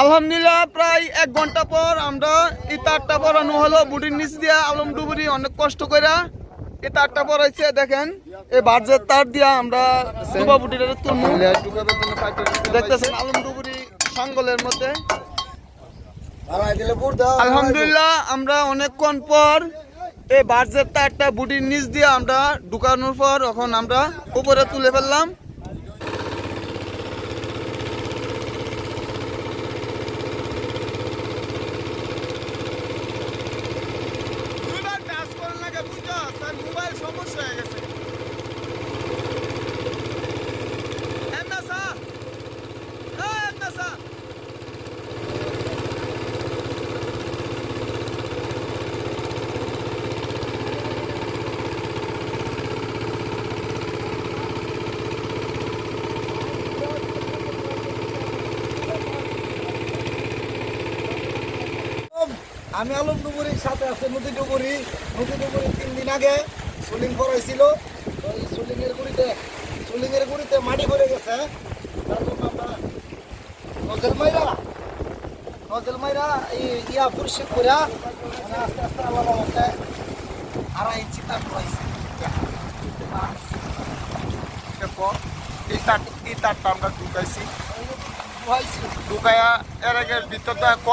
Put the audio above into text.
আলহামদুলিল্লাহ প্রায় এক ঘণ্টা পর আমরা এই তারটা পরানো হলো বুটির নিচ দিয়া আলম ডুবুরি অনেক কষ্ট করে এই তারটা পরাইছে দেখেন এই বার্জের তার দিয়া আমরা ডুবা তুলমু। দেখতেছেন আলম ডুবুরি সাঙ্গলের মধ্যে। আলহামদুলিল্লাহ আমরা অনেকক্ষণ পর এই বার্জের তারটা বুটির নিচ দিয়ে আমরা ঢুকানোর পর এখন আমরা উপরে তুলে ফেললাম। তার সমস্যা হয়ে গেছে। আমি আলম ডুবুরির সাথে আছে নদী ডুবুরি নদী ডুবুরি তিন দিন আগে সুলিং করাইছিল তো এই সুলিং এর গুড়িতে সুলিং এর গুড়িতে মাটি ভরে গেছে আমরা নজল মাইরা নজল মাইরা এই ইয়া পরিষ্কার করে মানে আস্তে আস্তে আলাদা হচ্ছে আড়াই ইঞ্চি তার এই তার এই তারটা আমরা ঢুকাইছি। হয়েছিল ঢুকাইয়া এর আগে ভিতরটা ক